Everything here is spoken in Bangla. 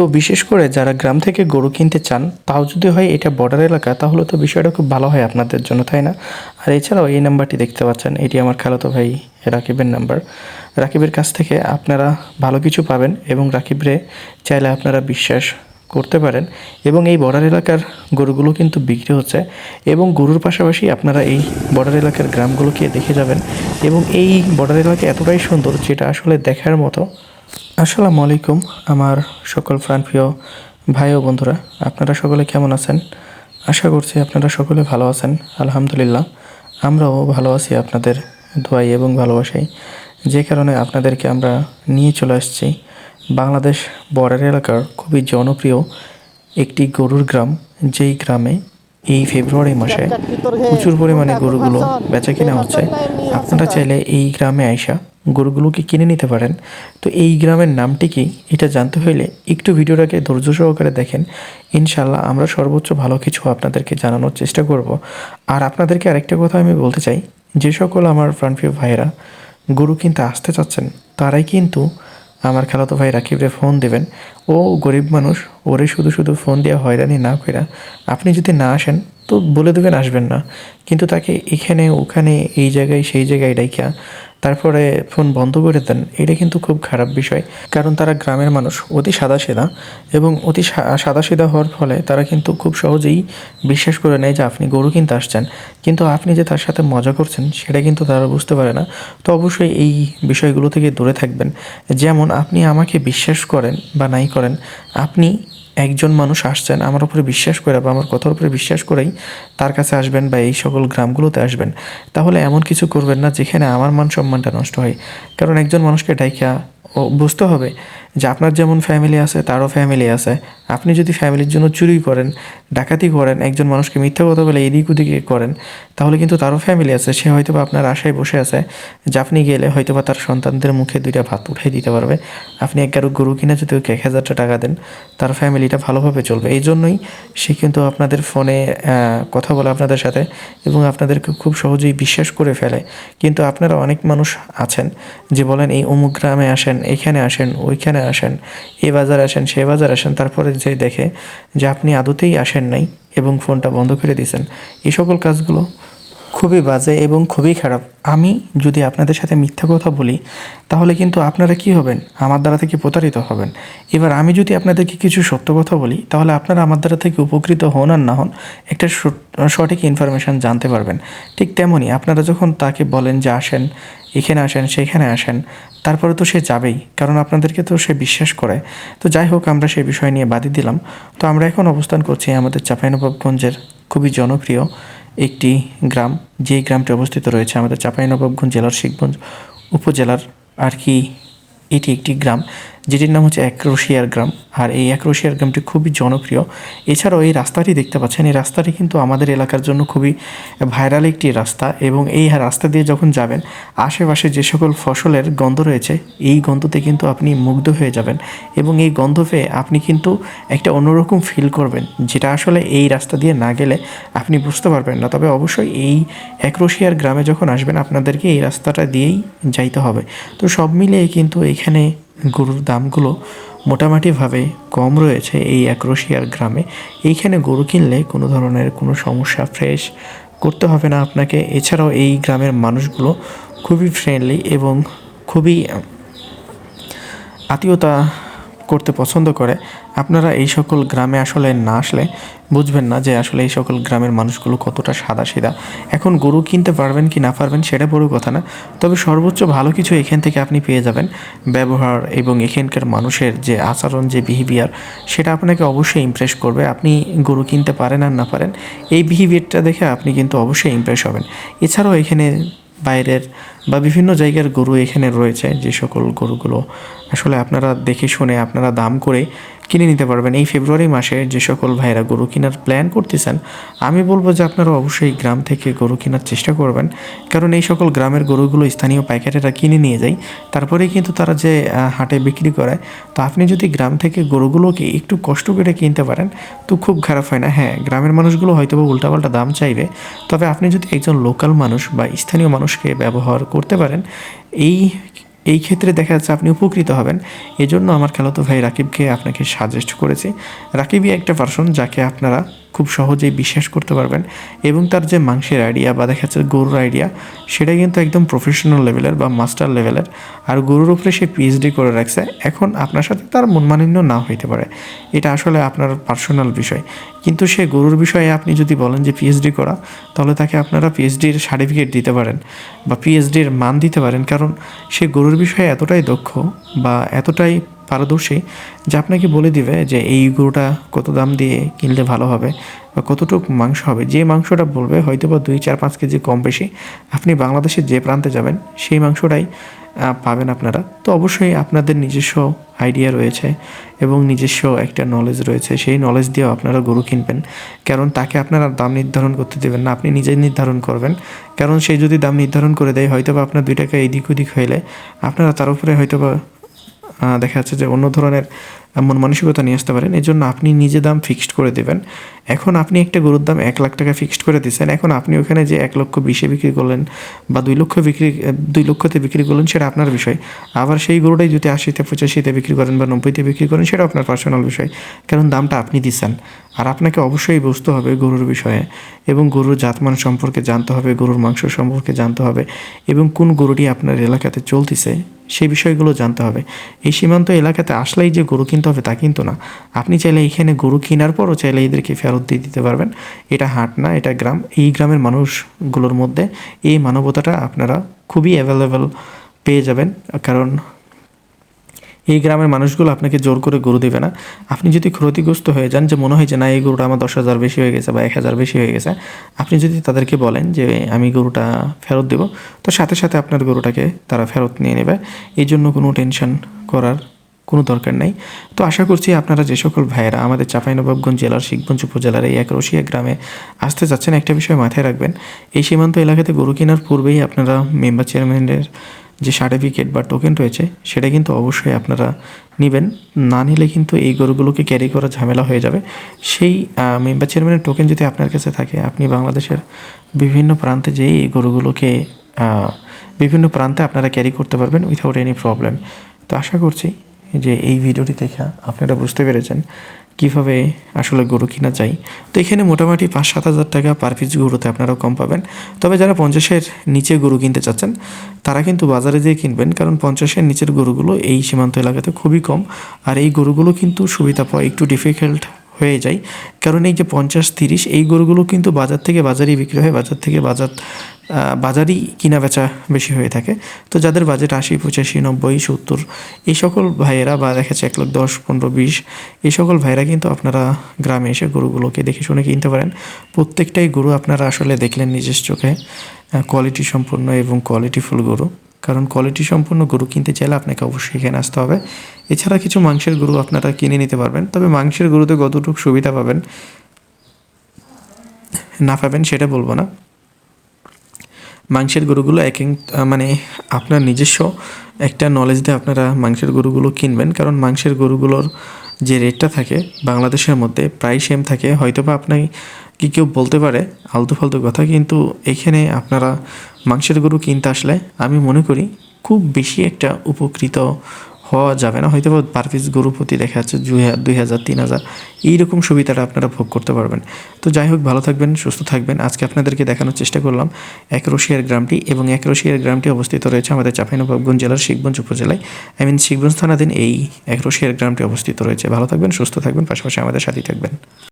তো বিশেষ করে যারা গ্রাম থেকে গরু কিনতে চান, তাও যদি হয় এটা বর্ডার এলাকা, তাহলে তো বিষয়টা খুব ভালো হয় আপনাদের জন্য, তাই না? আর এছাড়াও এই নাম্বারটি দেখতে পাচ্ছেন, এটি আমার খালাতো ভাই রাকিবের নাম্বার। রাকিবের কাছ থেকে আপনারা ভালো কিছু পাবেন এবং রাকিবরে চাইলে আপনারা বিশ্বাস করতে পারেন। এবং এই বর্ডার এলাকার গরুগুলো কিন্তু বিক্রি হচ্ছে এবং গরুর পাশাপাশি আপনারা এই বর্ডার এলাকার গ্রামগুলোকে দেখে যাবেন। এবং এই বর্ডার এলাকা এতটাই সুন্দর যেটা আসলে দেখার মতো আসসালামু আলাইকুম, আমার সকল প্রাণপ্রিয় ভাই ও বন্ধুরা। আপনারা সকলে কেমন আছেন? আশা করছি আপনারা সকলে ভালো আছেন, আলহামদুলিল্লাহ। আমরাও ভালো আছি আপনাদের দোয়াই এবং ভালোবাসাই। যে কারণে আপনাদেরকে আমরা নিয়ে চলে আসছি বাংলাদেশ বর্ডার এলাকার খুবই জনপ্রিয় একটি গরুর গ্রাম, যেই গ্রামে এই ফেব্রুয়ারি মাসে প্রচুর পরিমাণে গরুগুলো বেচা কিনা হচ্ছে। আপনারা চাইলে এই গ্রামে আইসা গরুগুলোকে কিনে নিতে পারেন। তো এই গ্রামের নামটি কি এটা জানতে হইলে একটু ভিডিওটাকে ধৈর্য সহকারে দেখেন। ইনশাল্লাহ আমরা সর্বোচ্চ ভালো কিছু আপনাদেরকে জানানোর চেষ্টা করব। আর আপনাদেরকে আরেকটা কথা আমি বলতে চাই, যে সকল আমার প্রাণপ্রিয় ভাইয়েরা গরু কিনতে আসতে চাচ্ছেন, তারাই কিন্তু আমার খালাতো ভাই রাকিবরে ফোন দেবেন। ও গরিব মানুষ, ওরে শুধু শুধু ফোন দেওয়া হয়রানি না কইরা আপনি যদি না আসেন, তো বলে দেবেন আসবেন না। কিন্তু তাকে এখানে, ওখানে, এই জায়গায়, সেই জায়গায় ডাইকা তারপরে ফোন বন্ধ করে দেন, এটা কিন্তু খুব খারাপ বিষয়। কারণ তারা গ্রামের মানুষ, অতি সাদা সাদাসিধা এবং অতি সাদাসিধা হওয়ার ফলে তারা কিন্তু খুব সহজেই বিশ্বাস করে নেয় যে আপনি গরু কিনতে আসছেন। কিন্তু আপনি যে তার সাথে মজা করছেন, সেটা কিন্তু তারা বুঝতে পারে না। তো অবশ্যই এই বিষয়গুলো থেকে দূরে থাকবেন। যেমন আপনি আমাকে বিশ্বাস করেন বা নাই করেন, আপনি একজন মানুষ আসছেন, আমার উপরে বিশ্বাস করে বা আমার কথার উপরে বিশ্বাস করেই তার কাছে আসবেন বা এই সকল গ্রামগুলোতে আসবেন। তাহলে এমন কিছু করবেন না যেখানে আমার মান সম্মানটা নষ্ট হয়। কারণ একজন মানুষকে ডাইকা ও বুঝতে হবে যে আপনার যেমন ফ্যামিলি আছে, তারও ফ্যামিলি আছে। আপনি যদি ফ্যামিলির জন্য চুরি করেন, ডাকাতি করেন, একজন মানুষকে মিথ্যা কথা বলে এদিক ওদিকে করেন, তাহলে কিন্তু তারও ফ্যামিলি আছে। সে হয়তো বা আপনার আশায় বসে আছে যে আপনি গেলে হয়তো বা তার সন্তানদের মুখে দুইটা ভাত উঠাই দিতে পারবে। আপনি এক কারও গরু কিনে যদি ওকে এক হাজারটা টাকা দেন, তার ফ্যামিলিটা ভালোভাবে চলবে। এই জন্যই সে কিন্তু আপনাদের ফোনে কথা বলে আপনাদের সাথে এবং আপনাদেরকে খুব সহজেই বিশ্বাস করে ফেলে। কিন্তু আপনারা অনেক মানুষ আছেন যে বলেন, এই অমুক গ্রামে আসেন, এখানে আসেন, ওইখানে আসেন, এ বাজার আসেন, সে বাজার আসেন, তারপরে যে দেখে যে আপনি আদতেই আসেন নাই এবং ফোনটা বন্ধ করে দিয়েছেন। এই সকল কাজগুলো খুবই বাজে এবং খুবই খারাপ। আমি যদি আপনাদের সাথে মিথ্যা কথা বলি, তাহলে কিন্তু আপনারা কি হবেন? আমার দ্বারা থেকে প্রতারিত হবেন। এবার আমি যদি আপনাদেরকে কিছু সত্য কথা বলি, তাহলে আপনারা আমার দ্বারা থেকে উপকৃত হন আর না হন, একটা সঠিক ইনফরমেশান জানতে পারবেন। ঠিক তেমনই আপনারা যখন তাকে বলেন যে আসেন, এখানে আসেন, সেখানে আসেন, তারপরে তো সে যাবেই, কারণ আপনাদেরকে তো সে বিশ্বাস করে। তো যাই হোক, আমরা সেই বিষয় নিয়ে বাদই দিলাম। তো আমরা এখন অবস্থান করছি আমাদের চাঁপাইনবাবগঞ্জের খুবই জনপ্রিয় একটি গ্রাম যে গ্রামটি অবস্থিত রয়েছে আমাদের চাঁপাইনবাবগঞ্জ জেলার শিখগঞ্জ উপজেলার আর কি, এটি একটি গ্রাম। যেটির নাম হচ্ছে একরশিয়ার গ্রাম। আর এই একরশিয়ার গ্রামটি খুবই জনপ্রিয়। এছাড়াও এই রাস্তাটি দেখতে পাচ্ছেন, এই রাস্তাটি কিন্তু আমাদের এলাকার জন্য খুবই ভাইরাল একটি রাস্তা এবং এই রাস্তা দিয়ে যখন যাবেন, আশেপাশে যে সকল ফসলের গন্ধ রয়েছে, এই গন্ধতে কিন্তু আপনি মুগ্ধ হয়ে যাবেন এবং এই গন্ধ পেয়ে আপনি কিন্তু একটা অন্যরকম ফিল করবেন, যেটা আসলে এই রাস্তা দিয়ে না গেলে আপনি বুঝতে পারবেন না। তবে অবশ্যই এই একরশিয়ার গ্রামে যখন আসবেন, আপনাদেরকে এই রাস্তাটা দিয়েই যাইতে হবে। তো সব মিলিয়ে কিন্তু এখানে গরুর দামগুলো মোটামুটিভাবে কম রয়েছে এই এক রশিয়ার গ্রামে। এইখানে গরু কিনলে কোনো ধরনের কোনো সমস্যা ফ্রেশ করতে হবে না আপনাকে। এছাড়াও এই গ্রামের মানুষগুলো খুবই ফ্রেন্ডলি এবং খুবই আত্মীয়তা করতে পছন্দ করে, আপনারা এই সকল গ্রামে আসলে না আসলে বুঝবেন না যে আসলে এই সকল গ্রামের মানুষগুলো কতটা সাদা সিধা এখন গরু কিনতে পারবেন কি না পারবেন সেটা বড় কথা না। তবে সর্বোচ্চ ভালো কিছু এখান থেকে আপনি পেয়ে যাবেন। ব্যবহার এবং এখানকার মানুষের যে আচরণ, যে বিহেভিয়ার সেটা আপনাকে অবশ্যই ইমপ্রেস করবে। আপনি গরু কিনতে পারেন আর না পারেন, এই বিহেভিয়ারটা দেখে আপনি কিন্তু অবশ্যই ইমপ্রেস হবেন। এছাড়াও এখানে বাইরের বা বিভিন্ন জায়গার গরু এখানে রয়েছে যে সকল গরুগুলো। আসলে আপনারা দেখে শুনে আপনারা দাম করে কিনে নিতে পারবেন। এই ফেব্রুয়ারি মাসে যে সকল ভাইরা গরু কেনার প্ল্যান করতেছেন, আমি বলব যে আপনারা অবশ্যই গ্রাম থেকে গরু কেনার চেষ্টা করবেন। কারণ এই সকল গ্রামের গরুগুলো স্থানীয় পাইকারেরা কিনে নিয়ে যায়। তারপরেই কিন্তু তারা যে হাটে বিক্রি করে, তো আপনি যদি গ্রাম থেকে গরুগুলোকে একটু কষ্ট করে কিনতে পারেন, তো খুব খারাপ হয় না। হ্যাঁ গ্রামের মানুষগুলো হয়তো উল্টাপাল্টা দাম চাইবে। তবে আপনি যদি একজন লোকাল মানুষ বা স্থানীয় মানুষকে ব্যবহার করতে পারেন, এই এই ক্ষেত্রে দেখা যাচ্ছে আপনি উপকৃত হবেন। এজন্য আমার খেলাতো ভাই রাকিবকে আপনাকে সাজেস্ট করেছি। রাকিবই একটা পার্সন যাকে আপনারা খুব সহজেই বিশ্বাস করতে পারবেন। এবং তার যে মাংসের আইডিয়া বা দেখা যাচ্ছে গরুর আইডিয়া সেটা কিন্তু একদম প্রফেশনাল লেভেলের বা মাস্টার লেভেলের আর গরুর উপরে সে পিএইচডি করে রাখছে, এখন আপনার সাথে তার মনমালিন্য না হইতে পারে। এটা আসলে আপনার পার্সোনাল বিষয়। কিন্তু সে গরুর বিষয়ে আপনি যদি বলেন যে পিএইচডি করা, তাহলে তাকে আপনারা পিএইচডির সার্টিফিকেট দিতে পারেন বা পিএইচডির মান দিতে পারেন। কারণ সে গরুর বিষয়ে এতটাই দক্ষ বা এতটাই পারদর্শী, যে আপনাকে বলে দিবে যে এই গরুটা কত দাম দিয়ে কিনলে ভালো হবে বা কতটুকু মাংস হবে। যে মাংসটা বলবে হয়তো বা দুই, চার, পাঁচ কেজি কম বেশি। আপনি বাংলাদেশের যে প্রান্তে যাবেন, সেই মাংসটাই পাবেন আপনারা। তো অবশ্যই আপনাদের নিজস্ব আইডিয়া রয়েছে এবং নিজস্ব একটা নলেজ রয়েছে। সেই নলেজ দিয়েও আপনারা গরু কিনবেন। কারণ তাকে আপনারা দাম নির্ধারণ করতে দেবেন না, আপনি নিজেই নির্ধারণ করবেন। কারণ সে যদি দাম নির্ধারণ করে দেয় হয়তো বা আপনার দুই টাকা এদিক ওদিক হইলে আপনারা তার উপরে হয়তো বা দেখা যাচ্ছে যে অন্য ধরনের মন মানসিকতা নিয়ে আসতে পারেন। এই জন্য আপনি নিজে দাম ফিক্সড করে দেবেন। এখন আপনি একটা গরুর দাম এক লাখ টাকা ফিক্সড করে দিচ্ছেন এখন আপনি ওখানে যে এক লক্ষ বিশে বিক্রি করলেন বা দুই লক্ষ বিক্রি, দুই লক্ষতে বিক্রি করলেন, সেটা আপনার বিষয়। আবার সেই গরুটাই যদি আশিতে, পঁচাশিতে বিক্রি করেন বা নব্বইতে বিক্রি করেন সেটা আপনার পার্সোনাল বিষয়। কারণ দামটা আপনি দিচ্ছেন। আর আপনাকে অবশ্যই বুঝতে হবে গরুর বিষয়ে এবং গরুর জাতমান সম্পর্কে জানতে হবে, গরুর মাংস সম্পর্কে জানতে হবে এবং কোন গরুটি আপনার এলাকাতে চলতেছে। সেই বিষয়গুলো জানতে হবে। এই সীমান্ত এলাকাতে আসলেই যে গরু কিনতে হবে তা কিন্তু না। আপনি চাইলে এখানে গরু কেনার পরও চাইলে এদেরকে ফেরত দিয়ে দিতে পারবেন। এটা হাট না, এটা গ্রাম। এই গ্রামের মানুষগুলোর মধ্যে এই মানবতাটা আপনারা খুবই অ্যাভেলেবেল পেয়ে যাবেন। কারণ এই গ্রামের মানুষগুলো আপনাকে জোর করে গরু দেবে না। আপনি যদি ক্ষতিগ্রস্ত হয়ে যান যে মনে হয় যে না, এই গরুটা আমার দশ হাজার বেশি হয়ে গেছে বা এক হাজার বেশি হয়ে গেছে, আপনি যদি তাদেরকে বলেন যে আমি গরুটা ফেরত দেবো, তো সাথে সাথে আপনার গরুটাকে তারা ফেরত নিয়ে নেবে। এই জন্য কোনো টেনশন করার কোনো দরকার নেই। তো আশা করছি আপনারা যে সকল ভাইয়েরা আমাদের চাঁপাইনবাবগঞ্জ জেলার, শিখগঞ্জ উপজেলার এই একরশিয়া গ্রামে আসতে যাচ্ছেন, একটা বিষয় মাথায় রাখবেন। এই সীমান্ত এলাকাতে গরু কেনার পূর্বেই আপনারা মেম্বার চেয়ারম্যানের যে সার্টিফিকেট বা টোকেন রয়েছে, সেটা কিন্তু অবশ্যই আপনারা নেবেন। না নিলে কিন্তু এই গরুগুলোকে ক্যারি করা ঝামেলা হয়ে যাবে। সেই মেম্বার চেয়ারম্যানের টোকেন যদি আপনার কাছে থাকে, আপনি বাংলাদেশের বিভিন্ন প্রান্তে যেয়ে এই গরুগুলোকে বিভিন্ন প্রান্তে আপনারা ক্যারি করতে পারবেন উইথাউট এনি প্রবলেম তো আশা করছি যে এই ভিডিওটি দেখে আপনারা বুঝতে পেরেছেন। কীভাবে আসলে গরু কিনা যায়? তো এখানে মোটামুটি পাঁচ সাত হাজার টাকা পার পিস গরুতে আপনারা কম পাবেন। তবে যারা পঞ্চাশের নিচে গরু কিনতে চাচ্ছেন, তারা কিন্তু বাজারে যেয়ে কিনবেন, কারণ পঞ্চাশের নিচের গরুগুলো এই সীমান্ত এলাকাতে খুবই কম। আর এই গরুগুলো কিন্তু সুবিধা পাওয়া একটু ডিফিকাল্ট হয়ে যায়। কারণ এই যে পঞ্চাশ, তিরিশ, এই গরুগুলো কিন্তু বাজার থেকে বাজারেই বিক্রি হয়। বাজার থেকে বাজার বাজারই কিনা বেচা বেশি হয়ে থাকে। তো যাদের বাজেট আশি, পঁচাশি, নব্বই, সত্তর, এই সকল ভাইয়েরা বা দেখা যাচ্ছে এক লাখ দশ, পনেরো, বিশ, এই সকল ভাইয়েরা কিন্তু আপনারা গ্রামে এসে গরুগুলোকে দেখে শুনে কিনতে পারেন। প্রত্যেকটাই গরু আপনারা আসলে দেখলেন নিজের চোখে কোয়ালিটি সম্পন্ন এবং কোয়ালিটিফুল গরু। কারণ কোয়ালিটি সম্পন্ন গরু কিনতে চাইলে আপনাকে অবশ্যই এখানে আসতে হবে। এছাড়া কিছু মাংসের গরু আপনারা কিনে নিতে পারবেন। তবে মাংসের গরুতে কতটুকু সুবিধা পাবেন না পাবেন সেটা বলব না। মাংসের গরুগুলো এক মানে আপনার নিজস্ব একটা নলেজ দিয়ে আপনারা মাংসের গরুগুলো কিনবেন। কারণ মাংসের গরুগুলোর যে রেটটা থাকে, বাংলাদেশের মধ্যে প্রায় সেম থাকে। হয়তো বা আপনাকে কি কেউ বলতে পারে, আলতু ফালতু কথা, কিন্তু এখানে আপনারা মাংসের গরু কিনতে আসলে আমি মনে করি খুব বেশি একটা উপকৃত হওয়া যাবে না। হয়তো পার পিস গরু প্রতি দেখা যাচ্ছে দুই হাজার, তিন হাজার। এইরকম সুবিধাটা আপনারা ভোগ করতে পারবেন। তো যাই হোক, ভালো থাকবেন, সুস্থ থাকবেন। আজকে আপনাদেরকে দেখানোর চেষ্টা করলাম এক রশিয়ার গ্রামটি এবং এক রশিয়ার গ্রামটি অবস্থিত রয়েছে আমাদের চাঁপাইনবাবগঞ্জ জেলার শিখগঞ্জ উপজেলায়। আই মিন শিখগঞ্জ থানাধীন এই এক রশিয়ার গ্রামটি অবস্থিত রয়েছে। ভালো থাকবেন, সুস্থ থাকবেন, পাশাপাশি আমাদের সাথেই থাকবেন।